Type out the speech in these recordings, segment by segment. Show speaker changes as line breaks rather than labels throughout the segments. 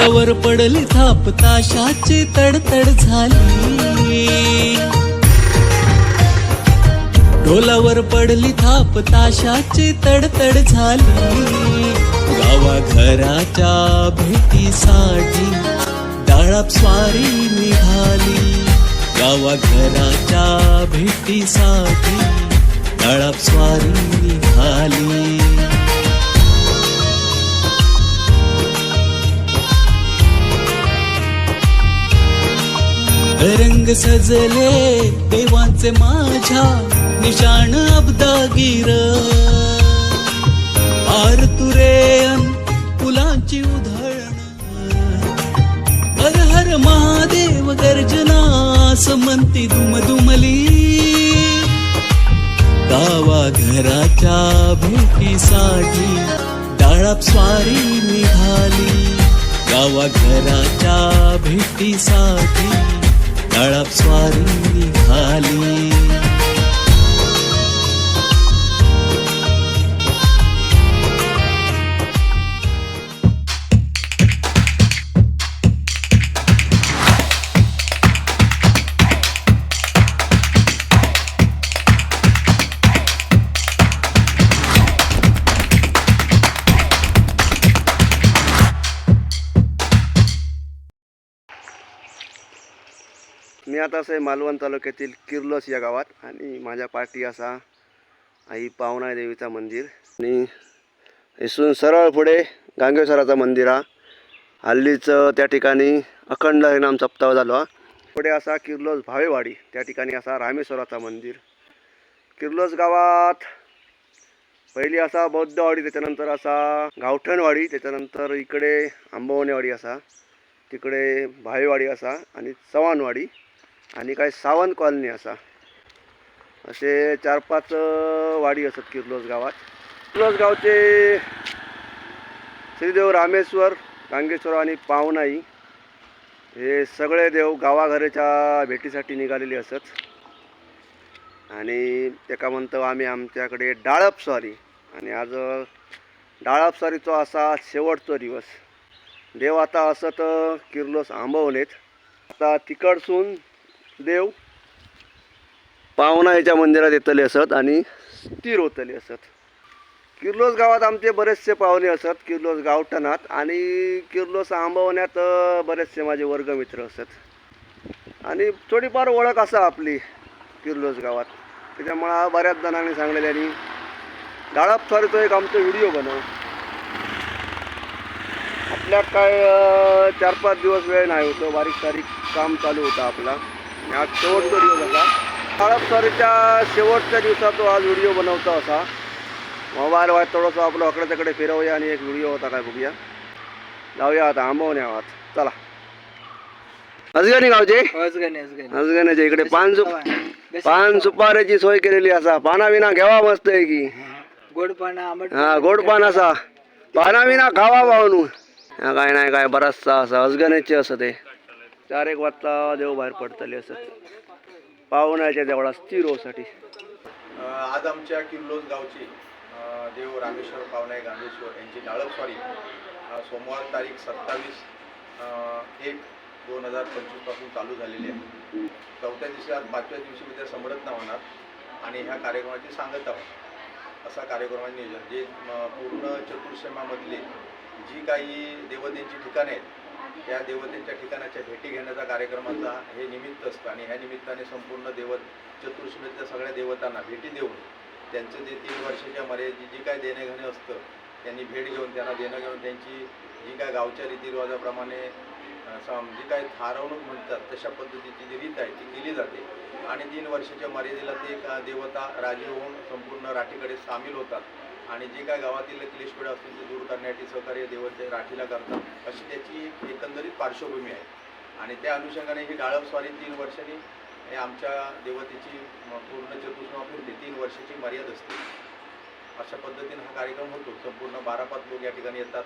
डोल्यावर पडली थाप ताशाची तडतड झाली. डोलावर पडली थाप ताशाची तडतड झाली. गावा घराच्या भेटीसाठी डाळाप स्वारी निघाली. गावा घराच्या भेटीसाठी डाळाप स्वारी निघाली. रंग सजले देवांचे माझ्या निशाण अब्दागीर. आरतुरे फुलांची उधळण. हर हर महादेव गर्जना समंती दुमदुमली. गावा घराच्या भेटीसाठी डाळाप स्वारी निघाली. गावा घराच्या भेटीसाठी तळप स्वारी निघाली.
आता असं आहे मालवण तालुक्यातील किर्लोस या गावात. आणि माझ्या पाठी असा आई पावना देवीचा मंदिर. आणि इथून सरळ पुढे गांगेश्वराचं मंदिर हा. हल्लीच त्या ठिकाणी अखंड हरिनाम सप्ताह झालो हा. पुढे असा किर्लोस भावेवाडी त्या ठिकाणी असा रामेश्वराचा मंदिर. किर्लोस गावात पहिली असा बौद्धवाडी त्याच्यानंतर असा गावठणवाडी त्याच्यानंतर इकडे आंबवणेवाडी असा तिकडे भावेवाडी असा आणि चव्हाणवाडी. आणि काय सावंत कॉलनी असा. असे चार पाच वाडी असत किर्लोस गावात. किर्लोस गावचे श्रीदेव रामेश्वर गांगेश्वर आणि पावनाई हे सगळे देव गावाघरेच्या भेटीसाठी निघालेले असत. आणि एका म्हणतो आम्ही आमच्याकडे डाळपस्वारी आणि आज डाळपस्वारीचा असा शेवटचा दिवस. देव आता असत किर्लोस आंबवलेत. आता तिकडसून देव पावनाच्या मंदिरात येतले असत आणि स्थिर होतले असत. किर्लोस गावात आमचे बरेचसे पाहुणे असत किर्लोस गावठणात आणि किर्लोस आंबवण्यात बरेचसे माझे वर्गमित्र असत. आणि थोडीफार ओळख असा आपली किर्लोस गावात. त्याच्यामुळं बऱ्याच जणांनी सांगलेले आणि गाळप तो एक आमचा व्हिडिओ बनव. आपल्यात काय चार पाच दिवस वेळ नाही होतो बारीक सारीक काम चालू होतं आपला. आज शेवटचा दिवस होता गाळप स्वारीच्या शेवटच्या दिवसात तो आज व्हिडिओ बनवतो असा. मोबाईल वाट थोडंसं आपलं अकडे तिकडे फिरवूया आणि एक व्हिडिओ होता काय बघूया. जाऊया आता आंबवण्या आहात चला. अजगणी गावचे अजगण्याच्या इकडे पान सुप पान सुपाऱ्याची सोय केलेली असा. पाना विना घ्यावा मस्त आहे की
गोड पाना
हा गोड पान असा. पाना विना खावा भावनू हा काय नाही काय बराचसा असा. अजगण्याचे असं ते. चार एक वाजता देव बाहेर पडतले असत पाहुण्याच्या देवळा स्थिरोसाठी
अ, आज आमच्या किर्लोज गावचे देव रामेश्वर पावनाय गांधेश्वर यांची डाळपस्वारी सोमवार तारीख सत्तावीस एक दोन हजार पंचवीसपासून चालू झालेली आहे. चौथ्या दिवशी आज पाचव्या दिवशी मी त्या समरत्ना होणार आणि ह्या कार्यक्रमाची सांगता होणार असा कार्यक्रमाचे नियोजन जे पूर्ण चतुर्शमामधले जी काही देवतेंची ठिकाणे आहेत त्या देवतेच्या ठिकाणाच्या भेटी घेण्याचा कार्यक्रमाचा हे निमित्त असतं. आणि ह्या निमित्ताने संपूर्ण देवत चतुर्श्मेतल्या सगळ्या देवतांना भेटी देऊन त्यांचं जे तीन वर्षाच्या मर्यादेची जी काय देणेघेणे असतं त्यांनी भेट घेऊन त्यांना देणं घेऊन त्यांची जी काय गावच्या रीतिरिवाजाप्रमाणे जी काय थारवणूक म्हणतात तशा पद्धतीची जी रीत आहे ती केली जाते. आणि तीन वर्षाच्या मर्यादेला ते देवता राजी होऊन संपूर्ण राठीकडे सामील होतात. आणि जे काय गावातील क्लेशपेड असतील ते दूर करण्यासाठी सहकार्य देवते राठीला करतात अशी त्याची एक एकंदरीत पार्श्वभूमी आहे. आणि त्या अनुषंगाने ही डाळपस्वारी तीन वर्षांनी हे आमच्या देवतेची पूर्ण चतुष्मा फिरते तीन वर्षाची मर्यादा असते. अशा पद्धतीने हा कार्यक्रम होतो. संपूर्ण बारा पाच लोक या ठिकाणी येतात.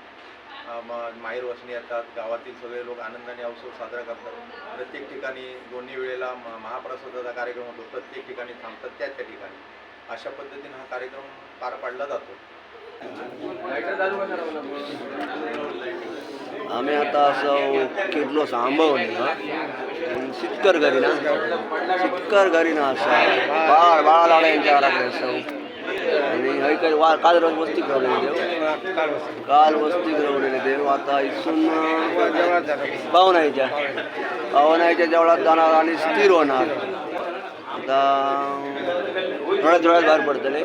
म- माहेर वसणी येतात. गावातील सगळे लोक आनंदाने अवसर साजरा करतात. प्रत्येक ठिकाणी दोन्ही वेळेला म- महाप्रसादाचा कार्यक्रम होतो. प्रत्येक ठिकाणी थांबतात. त्या त्या ठिकाणी. अशा पद्धतीने हा कार्यक्रम पार पाडला जातो.
आम्ही आता असं किर्लोस आंबवणे शितकर घरी ना. शितकर घरी ना असा. बाळ बाळा लावला यांच्या घराकडे असं. आणि हय काही वा काल रोज वस्ती करवलेले देव. काल वस्ती करवलेले देव. आता इथून पावनाईच्या पावनाईच्या जेवढात जाणार आणि स्थिर होणार. आता थोड्याच वेळात बाहेर पडतले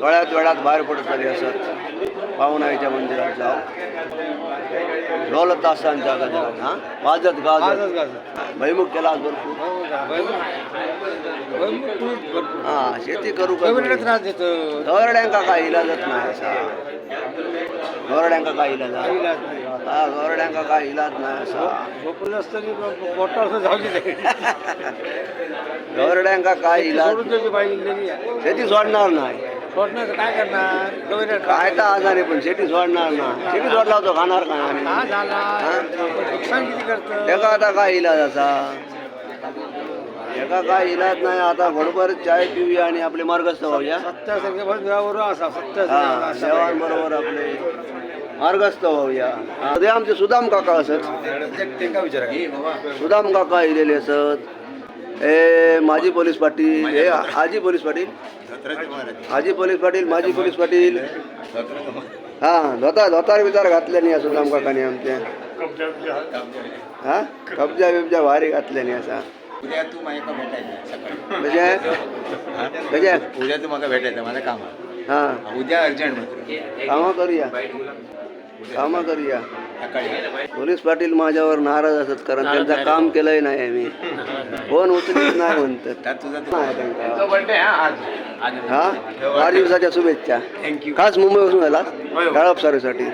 थोड्याच वेळात बाहेर पडतले असत पावनाईच्या मंदिरात जाऊ ढोल तासांच्या गजरात हा? वाजत गाजत. भैमुख केला भरपूर. हा शेती करू का
त्रास देतो.
गवरड्यांका काय इलाजच नाही असा. गवरड्यांका काय इलाज? हा गवरड्यांका काय इलाज नाही असा. गवरड्यांका काय इलाज
त्याची
शेती सोडणार नाही.
काय करणार?
काय तर आजार आहे पण शेती सोडणार ना शेती सोडला होतो खाणार काय
हा झाला. नुकसान किती करतं?
एका आता काय इलाज असा? एका काय इलाज नाही आता घडभर चाय पिऊया आणि आपले मार्गस्थ
बस देवावर असा
हा देवांबरोबर आपले मार्गस्थ हा, ते आमचे सुदाम काका असत. सुदाम काका इलेले असत. ए माजी पोलीस पाटील हे आजी पोलीस पाटील. आजी पोलीस पाटील माजी पोलीस पाटील. हा धोता धोतार बितार घातल्यानी या सुदाम काकाने आमच्या हा? कब्जा बिब्जा भारी घातल्यानी असा.
उद्या तू माझ्या भेटायचं सकाळी.
कशा कशा
उद्या तू मला भेटायचं माझं काम आहे.
हा.
उद्या अर्जंट मात्र
कामं करूया. कामं करूया.
सकाळी.
पोलीस पाटील माझ्यावर नाराज असत कारण त्यांचं काम केलंय नाही आम्ही. फोन उचलीत नाही म्हणतात.
त्यात तुझा
नाही त्यांचा हा वाढदिवसाच्या शुभेच्छा. खास मुंबईपासून आला गाळप सारीसाठी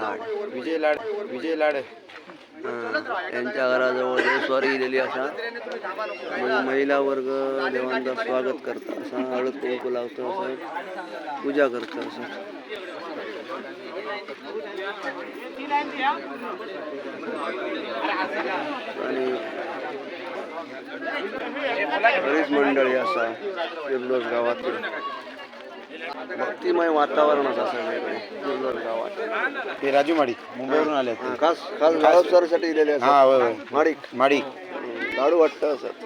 लाड
विजय लाड विजय लाड.
यांच्या घराजवळ देवस्वारी दिलेली असा. मग महिला वर्ग देवांचं स्वागत करता असा. हळद कुंकू लावतो असं. पूजा करतो असं. आणि बरीच मंडळी असा किर्लोस गावातील. भक्तिमय वातावरण असा गावात
ते राजू माडी मुंबईवरून आले
हा, खास खास गावसरसाठी इलेले
हा होय होय
माडिक.
माडी
लाडू वाटतं असत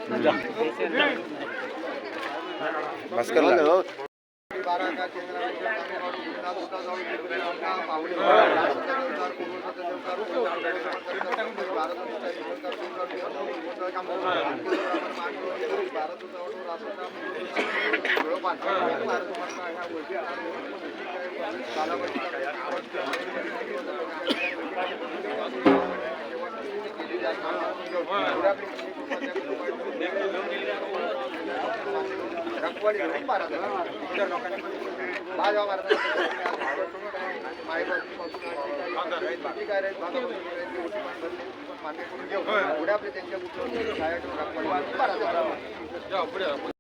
बाजा मारत
भास्कर लाड.
हो. कळिंगण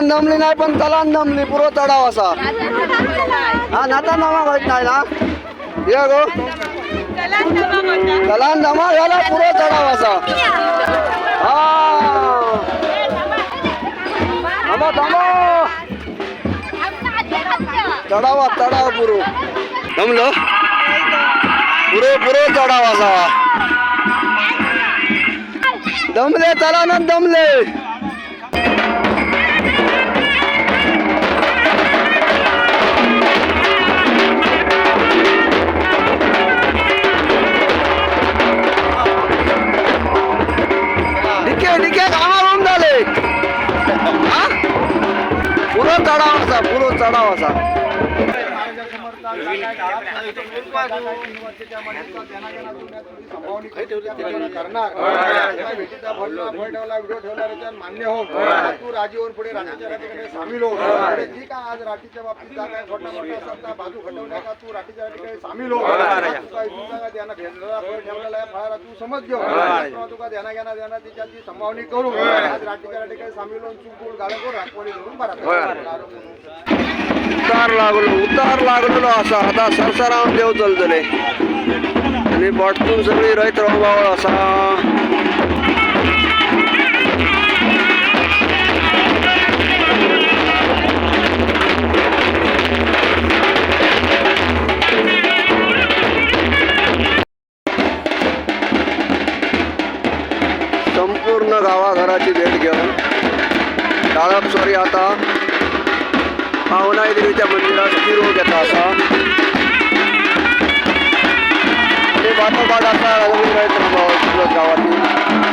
नातान जमली नाही पण तलान जमली पुरो चढाव असा. हा नाता नामा माहीत नाही ना? ये गो. तलान जमा झाला पुरो चढाव असा. हा. थांबा थांबा. चढावा पुरो. जमलो पुरो पुरो चढाव असा. दमले तलानच दमले. चढाव असा पुरो चढाव असा.
मान्य होऊन तू राजी होऊन पुढे राजाच्या राजाकडे सामील हो पुढे जी काय आज राठीच्या बाबतीत काय असतात बाजू घडवल्या का तू राठीच्या राठीकडे सामील हो तुका तुका त्यांना भेटलेला फळ ठेवलेला आहे फळाला तू समज घेऊ तुका ध्याना घेणा ध्याना तिच्याची संभावनी करू आज राठीच्या राठीकडे सामील होऊन चूक बोल गाळं करू राखवाडी घेऊन बरा
उतार लागलो उतार लागलेलो असा. आता सरसरावून देव चलतले. आणि बोटतून सगळी रयत रंगबावळ असा. संपूर्ण गावाघराची भेट घेऊन डाळप सॉरी आता. पावनाई देवीच्या मंदिरात फिरवून घेता असा. ते बाटोबाट आता रंगून राहत गावातील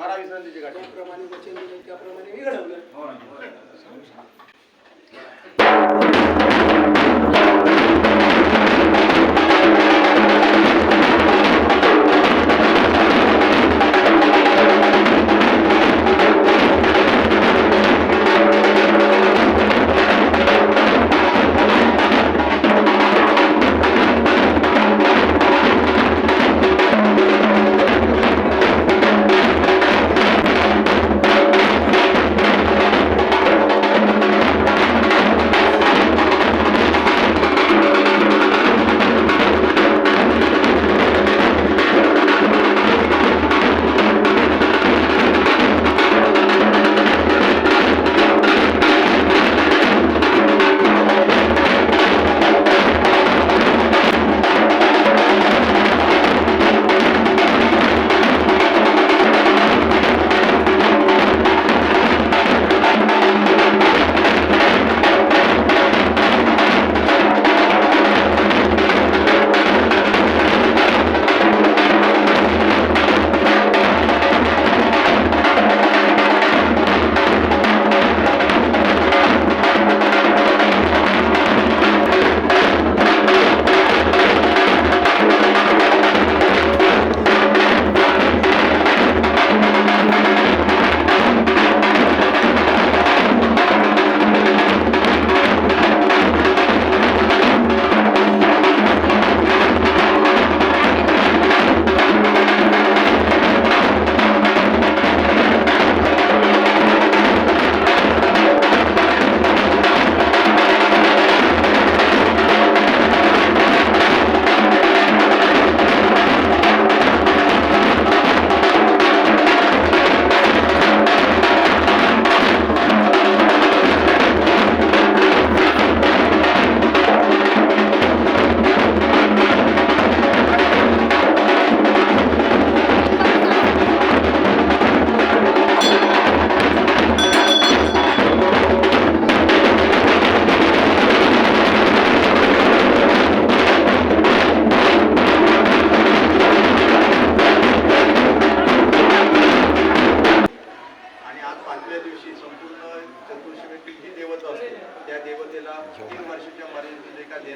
चला मारा विश्रांतीची गाठी.
त्याप्रमाणे दिले त्याप्रमाणे मी घडवलं.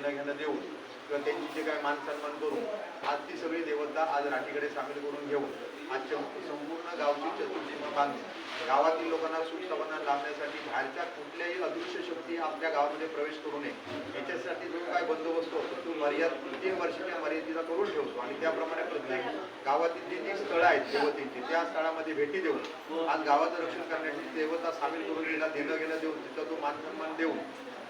देणं घेणं देऊन किंवा त्यांची जे काय मान सन्मान करून आज ती सगळी देवता आज राठीकडे सामील करून घेऊन आजच्या संपूर्ण गावची चतुर्थी बांधून गावातील लोकांना सुख समाधान लाभण्यासाठी बाहेरच्या कुठल्याही अदृश्य शक्ती आपल्या गावामध्ये प्रवेश करू नये. याच्यासाठी जो काय बंदोबस्त होतो तो मर्याद तीन वर्षाच्या मर्यादेचा करून ठेवतो. आणि त्याप्रमाणे प्रत्येक गावातील जी जी स्थळं आहेत देवतेची त्या स्थळामध्ये भेटी देऊन आज गावाचं रक्षण करण्यासाठी देवता सामील करून तिला देणं घेणं देऊन तिथं तो मान सन्मान देऊन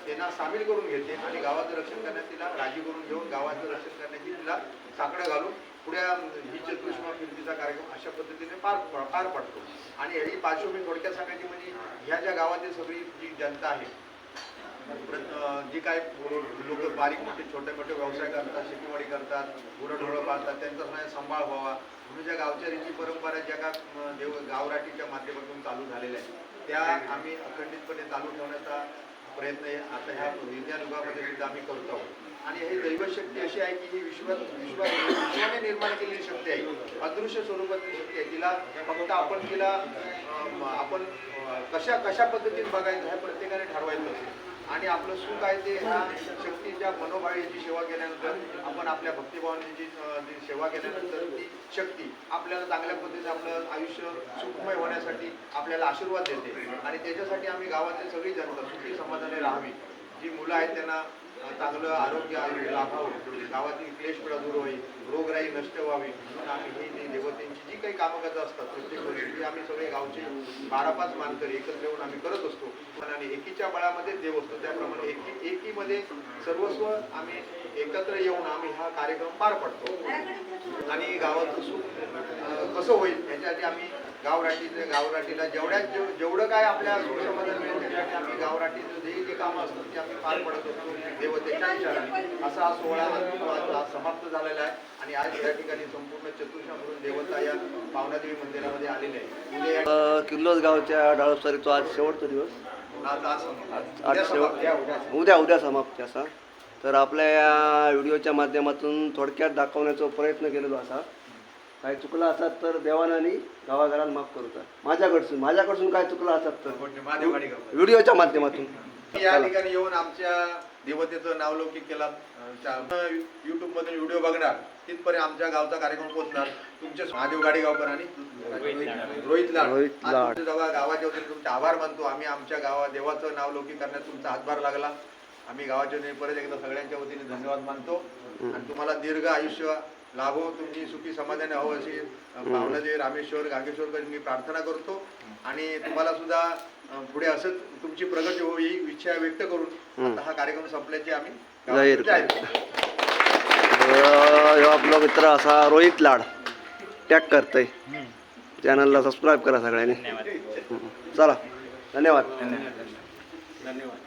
त्यांना सामील करून घेते आणि गावाचं रक्षण करण्यात तिला राजी करून घेऊन गावाचं रक्षण करण्याची तिला साकडं घालून पुढे ही चतुष्मा फिरतीचा कार्यक्रम अशा पद्धतीने पार पार पडतो. आणि ही पार्श्वभूमी थोडक्यात सांगायची म्हणजे ह्या ज्या गावातील सगळी जी जनता आहे जी काय लोक बारीक मोठे छोटे मोठे व्यवसाय करतात शेतीवाडी करतात गुरंढोळं पाळतात त्यांचा नाही सांभाळ व्हावा. म्हणून ज्या गावच्या रीती परंपरा ज्या का देव गावराटीच्या माध्यमातून चालू झालेल्या आहेत त्या आम्ही अखंडितपणे चालू ठेवण्याचा प्रयत्न आहे. आता ह्या विज्ञान युगामध्ये सुद्धा आम्ही करतो आहोत. आणि ही दैवशक्ती अशी आहे की ही विश्वात विश्वात विश्वाने निर्माण केलेली शक्ती आहे. अदृश्य स्वरूपातली शक्ती आहे. तिला फक्त आपण तिला आपण कशा कशा पद्धतीने बघायचं ह्या प्रत्येकाने ठरवायचं. असेल आणि आपलं सुख आहे ते ह्या शक्तीच्या मनोभावीची सेवा केल्यानंतर आपण आपल्या भक्तिभावाने जी सेवा केल्यानंतर ती शक्ती आपल्याला चांगल्या पद्धतीने आपलं आयुष्य सुखमय होण्यासाठी आपल्याला आशीर्वाद देते. आणि त्याच्यासाठी आम्ही गावातील सगळी जनता सुखी समाधाने राहावी. जी मुलं आहेत त्यांना चांगलं आरोग्य लाभावं. गावातील पिढा दूर होईल. नष्ट व्हावी म्हणून आम्ही ही जी जी काही कामं करत असतात प्रत्येक वर्षी आम्ही सगळे गावचे बारा पाच मानकरी एकत्र येऊन आम्ही करत असतो. आणि एकीच्या बळामध्ये देव असतो. त्याप्रमाणे एकी एकीमध्ये सर्वस्व आम्ही एकत्र येऊन आम्ही हा कार्यक्रम पार पडतो. आणि गावाचं सुख कसं होईल याच्यासाठी आम्ही गावराटीचे गावराटीला जेवढ्या जेवढं काय आपल्या सुख समाधान मिळेल त्याच्यासाठी आम्ही गावराटीचं जे कामं असतात ते आम्ही पार पडत असतो देवतेच्या विचाराने असा हा सोहळा आज- समाप्त झालेला आहे आणि आज या ठिकाणी संपूर्ण चतुर्षा म्हणून देवता या पावनादेवी मंदिरामध्ये आलेले आहे
अ, किर्लोस गावच्या डाळपसारीचो आज शेवटचा दिवस.
आज उद्या
शेवट
उद्या.
समाप्ती असा. तर आपल्या या व्हिडिओच्या माध्यमातून थोडक्यात दाखवण्याचा प्रयत्न केलेलो असा. काही चुकलं असतात तर देवानं आणि गावाघराला माफ करूचा माझ्याकडसून माझ्याकडसून काय चुकलं असतात तर?
गाडी गाव.
व्हिडिओच्या माध्यमातून.
या ठिकाणी येऊन आमच्या देवतेचं नावलौकिक केला. युट्यूब मधून व्हिडिओ बघणार. तिथपर्यंत आमच्या गावचा कार्यक्रम पोहोचणार. तुमचे महादेव गाडेगावकर आणि रोहित लाड. गावा- गावाच्या वतीने तुमचे आभार मानतो. आम्ही आमच्या गावा देवाचं नावलौकिक करण्यात तुमचा हातभार लागला. आम्ही गावाच्या वतीने परत एकदा सगळ्यांच्या वतीने धन्यवाद मानतो. आणि तुम्हाला दीर्घ आयुष्य लाभो. तुमची सुखी समाधाने हवं अशी भावनादेवी रामेश्वर गांगेश्वरकर मी प्रार्थना करतो. आणि तुम्हाला सुद्धा पुढे असंच तुमची प्रगती होवी ही इच्छा व्यक्त करून आता हा कार्यक्रम संपल्याची आम्ही
जाहीर ह्यो आपलो मित्र असा रोहित लाड. टॅग करतय. चॅनलला सबस्क्राईब करा सगळ्यांनी. चला. धन्यवाद.
धन्यवाद.